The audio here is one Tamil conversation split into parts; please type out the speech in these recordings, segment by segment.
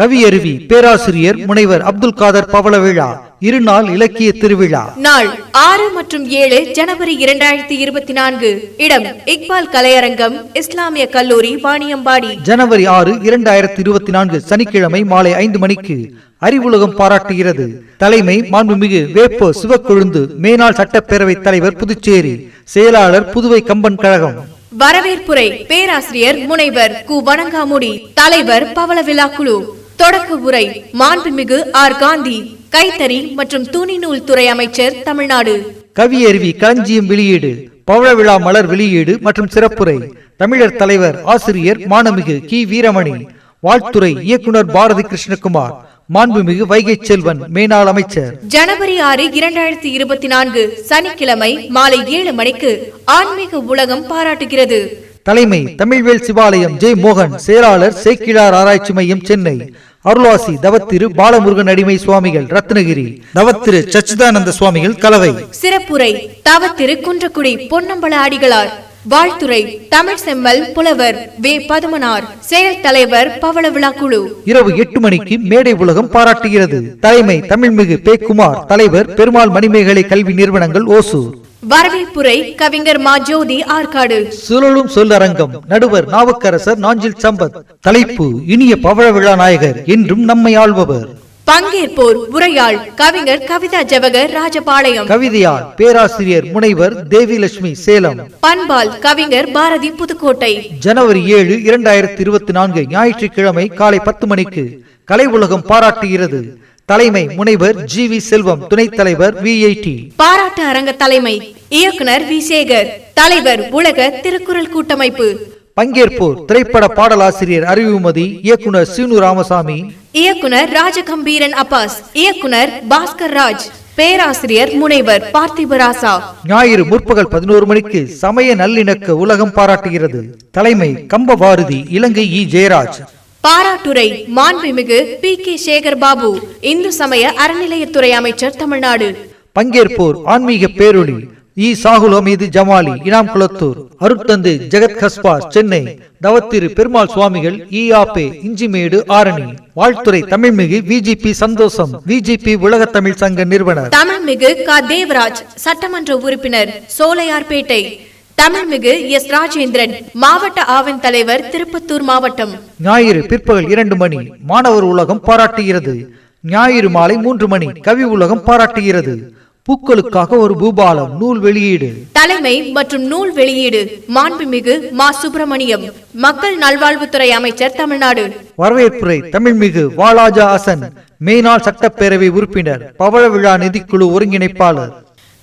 கவியருவி பேராசிரியர் முனைவர் அப்துல் காதர் பவள விழா இருநாள் இலக்கிய திருவிழா. நாள் ஆறு மற்றும் ஏழு ஜனவரி இரண்டாயிரத்தி இருபத்தி நான்கு. இடம் இக்பால் கலையரங்கம் இஸ்லாமிய கல்லூரி வாணியம்பாடி. ஜனவரி ஆறு இரண்டாயிரத்தி இருபத்தி நான்கு சனிக்கிழமை மாலை ஐந்து மணிக்கு அறிவுலகம் பாராட்டுகிறது. தலைமை மாண்புமிகு வேப்போ சிவக்கொழுந்து மேனாள் சட்டப்பேரவை தலைவர் புதுச்சேரி செயலாளர் புதுவை கம்பன் கழகம். வரவேற்புரை பேராசிரியர் முனைவர் கு வணங்காமுடி தலைவர் பவள விழா குழு. தொடக்க உரை மாண்புமிகு ஆர். காந்தி கைத்தறி மற்றும் துணிநூல் துறை அமைச்சர் தமிழ்நாடு. கவியருவி களஞ்சியம் வெளியீடு பவள விழா மலர் வெளியீடு மற்றும் சிறப்புரை. தமிழர் தலைவர் ஆசிரியர் மானமிகு கி. வீரமணி. வாழ்த்துறை இயக்குனர் பாரதி கிருஷ்ணகுமார். மாண்புமிகு வைகை செல்வன் மேனாள் அமைச்சர். ஜனவரி ஆறு இரண்டாயிரத்தி இருபத்தி நான்கு சனிக்கிழமை மாலை ஏழு மணிக்கு ஆன்மீக உலகம் பாராட்டுகிறது. தலைமை தமிழ்வேல் சிவாலயம் ஜெய் மோகன். செயலாளர் சேக்கிழார் ஆராய்ச்சி மையம் சென்னை. அருளாசி தவத்திரு பாலமுருகன் அடிமை சுவாமிகள் ரத்னகிரி. தவத்திரு சச்சிதானந்த சுவாமிகள் கலவை. சிறப்புரை தவத்திரு குன்றக்குடி பொன்னம்பல அடிகளார் வாழ்த்துறை தமிழ் செம்மல் புலவர் வே பதுமனார். செயல் தலைவர் பவள விழா குழு இரவு எட்டு மணிக்கு மேடை உலகம் பாராட்டுகிறது. தலைமை தமிழ்மிகு பே குமார் தலைவர் பெருமாள் மணிமேகலை கல்வி நிறுவனங்கள் ஓசூர். வரவேற்புரை கவிஞர் மா ஜோதி ஆற்காடு. சுழலும் சொல்லரங்கம் நடுவர் நாவுக்கரசர் நாஞ்சில் சம்பத் தலைப்பு இனிய பவழ விழா நாயகர் என்றும் நம்மை ஆள்பவர். பங்கேற்போர் உரையாள் கவிஞர் கவிதா ஜவகர் ராஜபாளையம். கவிதையால் பேராசிரியர் முனைவர் தேவிலட்சுமி சேலம். பண்பால் கவிஞர் பாரதி புதுக்கோட்டை. ஜனவரி ஏழு இரண்டாயிரத்தி இருபத்தி நான்கு ஞாயிற்றுக்கிழமை காலை பத்து மணிக்கு கலை உலகம் பாராட்டுகிறது. தலைமை முனைவர் ஜி வி செல்வம் துணைத் தலைவர் விஐடி பாராட்டு அரங்க தலைமை இயக்குனர் வி சேகர் தலைவர் உலக திருக்குறள் கூட்டமைப்பு. பங்கேற்போர் திரைப்பட பாடலாசிரியர் அறிவுமதி இயக்குனர் சீனு ராமசாமி. இயக்குனர் ராஜகம்பீரன் அப்பாஸ் இயக்குனர் பாஸ்கர் ராஜ் பேராசிரியர் முனைவர் பார்த்திபராசா ஞாயிறு முற்பகல் பதினோரு மணிக்கு சமய நல்லிணக்க உலகம் பாராட்டுகிறது. தலைமை கம்ப பாரதி இலங்கை இ ஜெயராஜ். பாராட்டுரை மாண்புமிகு பி கே சேகர் பாபு இந்து சமய அறநிலையத்துறை அமைச்சர் தமிழ்நாடு. பங்கேற்போர் ஆன்மீக பேரொளி இ. சாகுல் அமீது ஜமாலி இனாம் குளத்தூர். அருட்தந்து ஜெகத் கஸ்பாஸ் சென்னை. தவத்திரு பெருமாள் சுவாமிகள் இ. ஆபே இஞ்சிமேடு ஆரணி. வாழ்த்துறை தமிழ்மிகு விஜிபி சந்தோஷம் விஜிபி உலக தமிழ் சங்க நிறுவனர். தமிழ்மிகு க. தேவராஜ் சட்டமன்ற உறுப்பினர் சோலையார்பேட்டை. தமிழ்மிகு எஸ் ராஜேந்திரன் மாவட்ட ஆவண் தலைவர் திருப்பத்தூர் மாவட்டம். ஞாயிறு பிற்பகல் இரண்டு மணி மாணவர் உலகம் பாராட்டுகிறது. ஞாயிறு மாலை மூன்று மணி கவி உலகம் பாராட்டுகிறது. பூக்களுக்காக ஒரு பூபாலம் நூல் வெளியீடு. தலைமை மற்றும் நூல் வெளியீடு மாண்புமிகு மா சுப்பிரமணியம் மக்கள் நல்வாழ்வுத்துறை அமைச்சர் தமிழ்நாடு. வரவேற்புரை தமிழ்மிகு வாலாஜா ஹசன் மேனாள் சட்டப்பேரவை உறுப்பினர் பவழ விழா நிதிக்குழு ஒருங்கிணைப்பாளர்.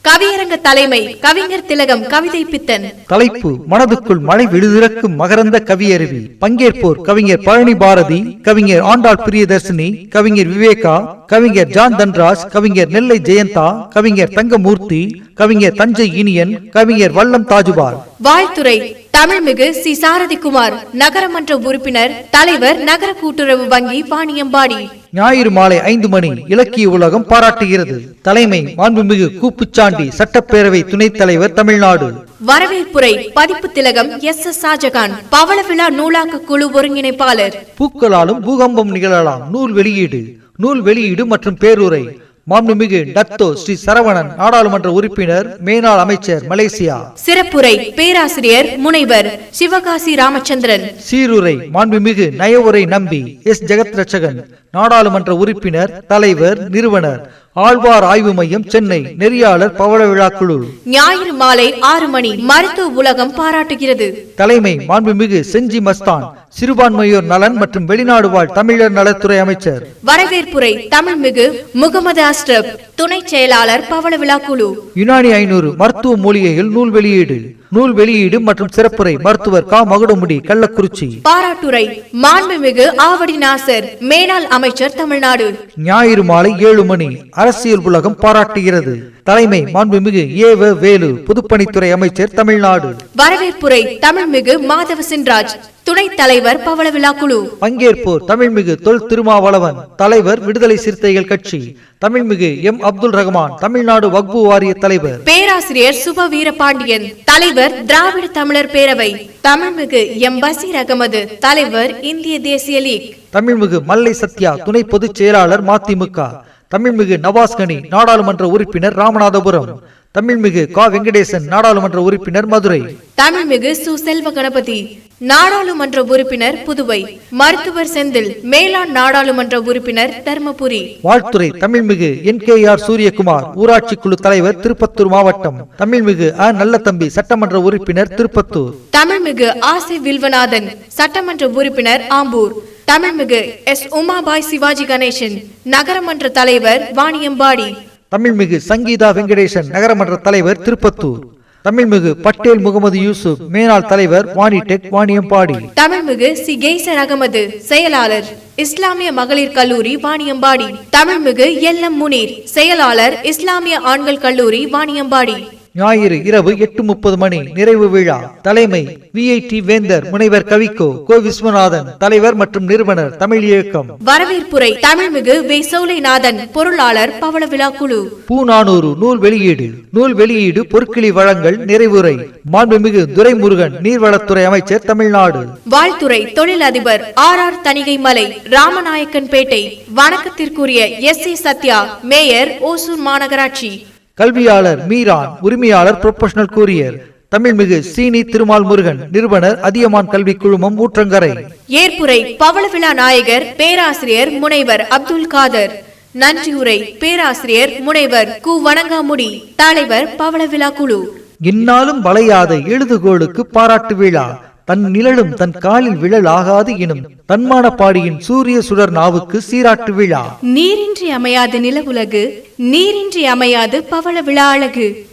கவியரங்க தலைமை கவிஞர் திலகம் கவிதை பித்தன். தலைப்பு மனதுக்குள் மழை விழுதிறக்கும் மகரந்த கவியருவி. பங்கேற்போர் கவிஞர் பழனி பாரதி கவிஞர் ஆண்டாள் பிரியதர்சினி கவிஞர் விவேகா கவிஞர் ஜான் தன்ராஜ் கவிஞர் நெல்லை ஜெயந்தா கவிஞர் தங்கமூர்த்தி கவிஞர் தஞ்சை இனியன் கவிஞர் வல்லம் தாஜுபால். வாழ்த்துறை தமிழ்மிகு சி. சாரதிகுமார் நகரமன்ற உறுப்பினர் தலைவர் நகர கூட்டுறவு வங்கி வாணியம்பாடி ஞாயிறு மாலை ஐந்து மணி இலக்கிய உலகம் பாராட்டுகிறது. தலைமை மாண்புமிகு கூப்புச்சாண்டி சட்டப்பேரவை துணைத் தலைவர் தமிழ்நாடு. வரவேற்புரை பதிப்பு திலகம் எஸ் எஸ் ஷாஜகான் பவள விழா நூலாக்க குழு ஒருங்கிணைப்பாளர். பூக்களாலும் பூகம்பம் நிகழலாம். நூல் வெளியீடு நூல் வெளியீடு மற்றும் பேருரை. மாண்புமிகு டத்தோ ஸ்ரீ சரவணன் நாடாளுமன்ற உறுப்பினர் மேனாள் அமைச்சர் மலேசியா. சிறப்புரை பேராசிரியர் முனைவர் சிவகாசி ராமச்சந்திரன். சீருரை மாண்புமிகு நயவுரை நம்பி எஸ். ஜெகத் ரட்சகன் நாடாளுமன்ற உறுப்பினர் தலைவர் நிறுவனர் ஆழ்வார் ஆய்வு மையம் சென்னை நெறியாளர் பவள விழா குழு. ஞாயிறு மாலை ஆறு மணி மருத்துவ உலகம் பாராட்டுகிறது. தலைமை மாண்புமிகு செஞ்சி மஸ்தான் சிறுபான்மையோர் நலன் மற்றும் வெளிநாடு வாழ் தமிழர் நலத்துறை அமைச்சர். வரவேற்புரை தமிழ்மிகு முகமது அஸ்ரப் துணை செயலாளர் பவள விழா குழு. யுனானி ஐநூறு மருத்துவ மூலிகைகள் நூல் வெளியீடு நூல் வெளியீடு மற்றும் சிறப்புரை மருத்துவர் கா. மகுடமுடி கள்ளக்குறிச்சி. பாராட்டுரை மாண்புமிகு ஆவடி நாசர் மேனாள் அமைச்சர் தமிழ்நாடு. ஞாயிறு மாலை ஏழு மணி அரசியல் உலகம் பாராட்டுகிறது. தலைமை மாண்புமிகு ஏவ வேலு பொதுப்பணித்துறை அமைச்சர் தமிழ்நாடு. வரவேற்புரை தமிழ்மிகு மாதவ சின்ராஜ் துணைத் தலைவர் பவள விழா குழு. பங்கேற்போர் தமிழ்மிகு தொல் திருமாவளவன் தலைவர் விடுதலை சிறுத்தைகள் கட்சி. தமிழ்மிகு எம் அப்துல் ரஹ்மான் தமிழ்நாடு வக்பு வாரிய தலைவர். பேராசிரியர் சுப வீரபாண்டியன் தலைவர் திராவிட தமிழர் பேரவை. தமிழ்மிகு எம் பசீர் அகமது தலைவர் இந்திய தேசிய லீக். தமிழ்மிகு மல்லை சத்யா துணை பொதுச் செயலாளர் மதிமுக தமிழ்மிகு நவாஸ்கனி நாடாளுமன்ற உறுப்பினர் ராமநாதபுரம். தமிழ்மிகு கா. வெங்கடேசன் நாடாளுமன்ற உறுப்பினர் மதுரை. தமிழ்மிகு சு. செல்வ கணபதி நாடாளுமன்ற உறுப்பினர் புதுவை. மருத்துவர் செந்தில் மேலாண் நாடாளுமன்ற உறுப்பினர் தர்மபுரி. வாழ்த்துறை தமிழ்மிகு என். கே. ஆர். சூரியகுமார் ஊராட்சி குழு தலைவர் திருப்பத்தூர் மாவட்டம். தமிழ்மிகு அ நல்லதம்பி சட்டமன்ற உறுப்பினர் திருப்பத்தூர். தமிழ்மிகு ஆசை வில்வநாதன் சட்டமன்ற உறுப்பினர் ஆம்பூர். தமிழ்மிகு எஸ். உமாபாய் சிவாஜி கணேசன் நகரமன்ற தலைவர் வாணியம்பாடி. தமிழ்மிகு சங்கீதா வெங்கடேசன் நகரமன்ற தலைவர் திருப்பத்தூர். தமிழ்மிகு பட்டேல் முகமது யூசுப் மேலாள் தலைவர் வாணிடெக் வாணியம்பாடி. தமிழ்மிகு சி கெய்சர் அகமது செயலாளர் இஸ்லாமிய மகளிர் கல்லூரி வாணியம்பாடி. தமிழ்மிகு எல் எம் முனீர் செயலாளர் இஸ்லாமிய ஆண்கள் கல்லூரி வாணியம்பாடி. ஞாயிறு இரவு எட்டு முப்பது மணி நிறைவு விழா. தலைமை விஐடி வேந்தர் முனைவர் கவிக்கோ கோ விஸ்வநாதன் தலைவர் மற்றும் நிறுவனர் தமிழ் இயக்கம். வரவேற்புரை தமிழ்மிகு வே. சோலைநாதன் பொருளாளர் பவள விழா குழு. பூநானூறு நூல் வெளியீடு. நூல் வெளியீடு பொற்கிளி வழங்கல் நிறைவுரை. மாண்புமிகு துரைமுருகன் நீர்வளத்துறை அமைச்சர் தமிழ்நாடு. வாழ்த்துறை தொழிலதிபர் ஆர் ஆர் தணிகை மலை ராமநாயக்கன்பேட்டை. வணக்கத்திற்குரிய S. A. Sathya mayor Hosur மாநகராட்சி. கல்வியாளர் மீரான் உரிமையாளர் புரொபஷனல் கூரியர் தமிழ்மிகு சீனி திருமால் முருகன் நிறுவனர் அதியமான் கல்வி குழுமம் ஊற்றங்கரை. ஏற்புரை பவள விழா நாயகர் பேராசிரியர் முனைவர் அப்துல் காதர். நன்றியுரை பேராசிரியர் முனைவர் கு வணங்காமுடி. தலைவர் பவள விழா குழு. இந்நாளும் வளையாத எழுதுகோளுக்கு பாராட்டு விழா. தன் நிழலும் தன் காலில் விழல் ஆகாது எனும் தன்மானப்பாடியின் சூரிய சுடர் நாவுக்கு சீராட்டு விழா. நீரின்றி அமையாது நிலவுலகு நீரின்றி அமையாது பவள விழா அழகு